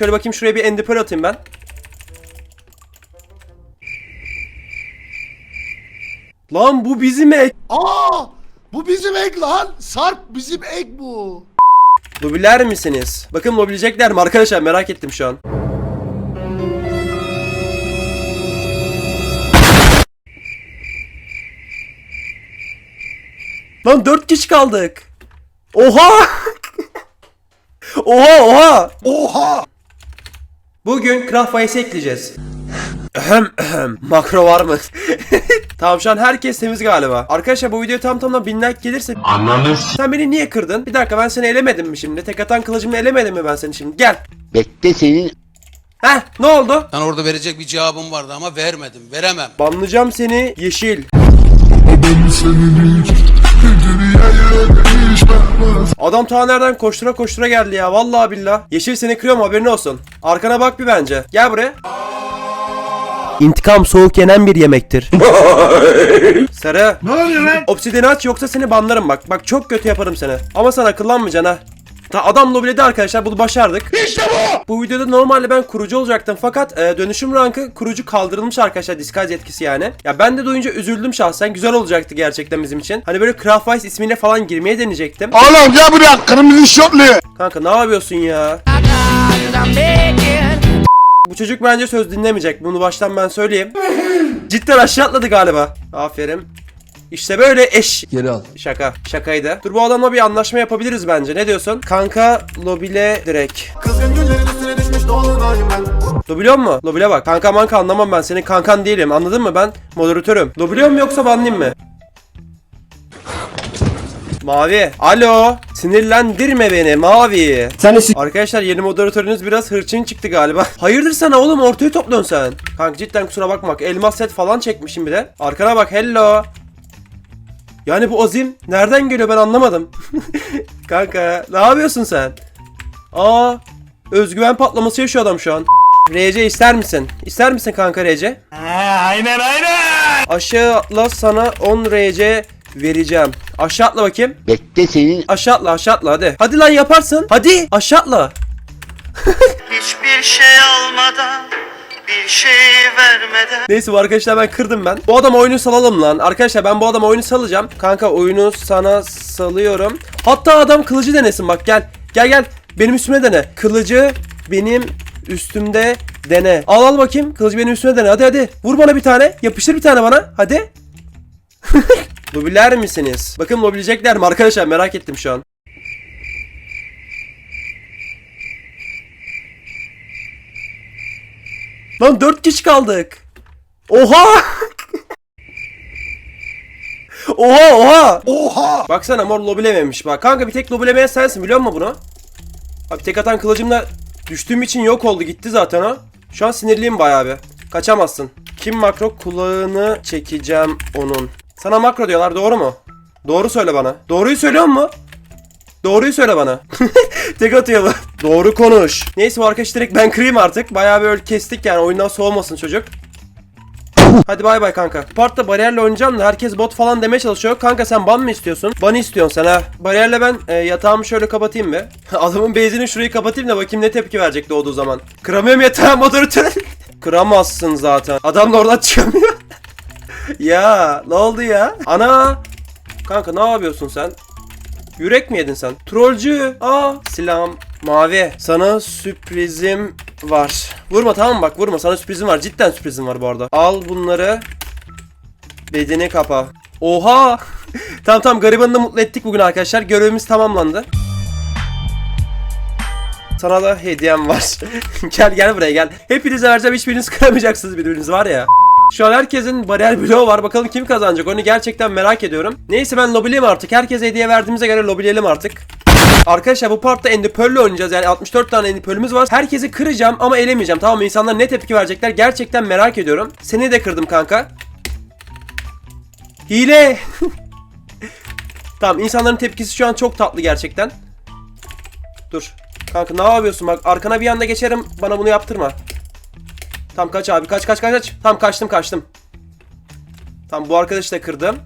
Şöyle bakayım şuraya bir endipör atayım ben. Lan bu bizim ek. Aa! Bu bizim ek lan. Sarp bizim ek bu. Lobiler misiniz? Bakın lobilecekler mi arkadaşlar merak ettim şu an. Lan 4 kişi kaldık. Oha! oha oha! Oha! Bugün Craft ekleyeceğiz. Ahem, ahem. Makro var mı? tamam şu an herkes temiz galiba. Arkadaşlar bu video tam tamına bin like gelirse Ananı sen beni niye kırdın? Bir dakika ben seni elemedim mi şimdi? Tek atan kılıcımla elemedim mi ben seni şimdi? Gel. Bekle senin Heh ne oldu? Ben orada verecek bir cevabım vardı ama vermedim. Veremem. Banlayacağım seni yeşil. Adam ta nereden koştura koştura geldi ya vallahi billah. Yeşil seni kırıyorum haberin olsun. Arkana bak bir bence. Gel buraya. İntikam soğuk yenen bir yemektir. Sarı. Ne oluyor lan? Obsidiyeni aç yoksa seni banlarım bak. Bak çok kötü yaparım seni. Ama sen akıllanmayacaksın ha. Ta adam lobiledi arkadaşlar bunu başardık. İşte bu! Bu videoda normalde ben kurucu olacaktım fakat e, dönüşüm rankı kurucu kaldırılmış arkadaşlar disguise yetkisi yani. Ya ben de duyunca üzüldüm şahsen. Güzel olacaktı gerçekten bizim için. Hani böyle Craftwise ismiyle falan girmeye deneyecektim. Oğlum gel buraya kırmızı şortlu. Kanka ne yapıyorsun ya? Bu çocuk bence söz dinlemeyecek. Bunu baştan ben söyleyeyim. Cidden aşağı atladı galiba. Aferin. İşte böyle eş. Geri al. Şaka. Şakaydı. Dur bu adamla bir anlaşma yapabiliriz bence. Ne diyorsun? Kanka lobile direkt. Kızgın güllerin üstüne düşmüş dolunayım ben Lobiliyor mu? Lobile bak. Kanka manka anlamam ben. Senin kankan değilim. Anladın mı? Ben moderatörüm. Lobiliyor mu yoksa banlayayım mı? Mavi. Alo. Sinirlendirme beni Mavi. Sen de Arkadaşlar yeni moderatörünüz biraz hırçın çıktı galiba. Hayırdır sana oğlum ortayı topluyorsun sen. Kanka cidden kusura bakma bak elmas set falan çekmişim bir de. Arkana bak hello. Yani bu Azim nereden geliyor ben anlamadım. Kanka ne yapıyorsun sen? Aa özgüven patlaması yaşıyor adam şu an. RC ister misin? İster misin kanka RC? aynen aynen. Aşağı atla sana 10 RC vereceğim. Aşağı atla bakayım. bekle senin Aşağı atla aşağı atla hadi. Hadi lan yaparsın. Hadi aşağı atla. Hiçbir şey almadan, bir şey vermeden Neyse bu arkadaşlar ben kırdım ben. Bu adam oyunu salalım lan. Arkadaşlar ben bu adama oyunu salacağım. Kanka oyunu sana salıyorum. Hatta adam kılıcı denesin bak gel. Gel gel. Benim üstüme dene. Kılıcı benim üstümde dene. Al al bakayım. Kılıcı benim üstüme dene. Hadi hadi. Vur bana bir tane. Yapıştır bir tane bana. Hadi. Lobiler misiniz? Bakın lobilecekler mi arkadaşlar merak ettim şu an. Lan 4 kişi kaldık. Oha! oha oha! Oha! Baksana mor lobilememiş bak. Kanka bir tek lobilemeyen sensin biliyor musun bunu? Abi tek atan kılıcımla düştüğüm için yok oldu gitti zaten o. Şu an sinirliyim bayağı bir. Kaçamazsın. Kim makro kulağını çekeceğim onun. Sana makro diyorlar doğru mu? Doğru söyle bana. Doğruyu söylüyor mu? Doğruyu söyle bana. Tek atıyor. Doğru konuş. Neyse bu arkadaş direkt ben kırayım artık. Bayağı böyle kestik yani oyundan soğumasın çocuk. Hadi bay bay kanka. Partta bariyerle oynayacağım da herkes bot falan demeye çalışıyor. Kanka sen ban mı istiyorsun? Ban istiyorsun sen ha. Bariyerle ben e, yatağımı şöyle kapatayım bir. Adamın base'ini şurayı kapatayım da bakayım ne tepki verecek doğduğu zaman. Kıramıyorum yatağı moderatör. Kıramazsın zaten. Adam da oradan çıkamıyor. ya ne oldu ya? Ana. Kanka ne yapıyorsun sen? Yürek mi yedin sen? Trollcü. Aa silahım mavi. Sana sürprizim var. Vurma tamam mı bak vurma sana sürprizim var. Cidden sürprizim var bu arada. Al bunları. Bedeni kapa. Oha. tamam tamam garibanı da mutlu ettik bugün arkadaşlar. Görevimiz tamamlandı. Sana da hediyem var. gel gel buraya gel. Hepinize vereceğim hiçbiriniz kıramayacaksınız birbiriniz var ya. Şu an herkesin bariyer bloğu var. Bakalım kim kazanacak onu gerçekten merak ediyorum. Neyse ben lobileyim artık. Herkese hediye verdiğimize göre lobileyelim artık. Arkadaşlar bu partta Andy oynayacağız. Yani 64 tane Andy var. Herkesi kıracağım ama elemeyeceğim. Tamam mı? İnsanlar ne tepki verecekler gerçekten merak ediyorum. Seni de kırdım kanka. Hile. tamam insanların tepkisi şu an çok tatlı gerçekten. Dur. Kanka ne yapıyorsun bak arkana bir anda geçerim bana bunu yaptırma. Tam kaç abi kaç kaç kaç kaç. Tam kaçtım kaçtım. Tam bu arkadaşı da kırdım.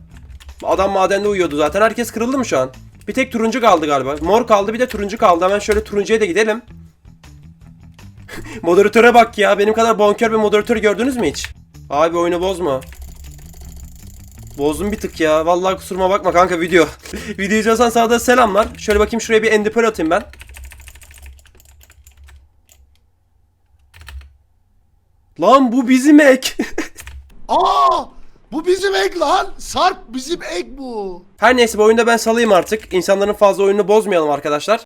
Adam madende uyuyordu zaten. Herkes kırıldı mı şu an? Bir tek turuncu kaldı galiba. Mor kaldı bir de turuncu kaldı. Hemen şöyle turuncuya da gidelim. Moderatöre bak ya. Benim kadar bonkör bir moderatör gördünüz mü hiç? Abi oyunu bozma. Bozdum bir tık ya. Vallahi kusuruma bakma kanka video. video izliyorsan sana da selamlar. Şöyle bakayım şuraya bir endipör atayım ben. Lan bu bizim ek. Aa! Bu bizim ek lan. Sarp bizim ek bu. Her neyse bu oyunda ben salayım artık. İnsanların fazla oyununu bozmayalım arkadaşlar.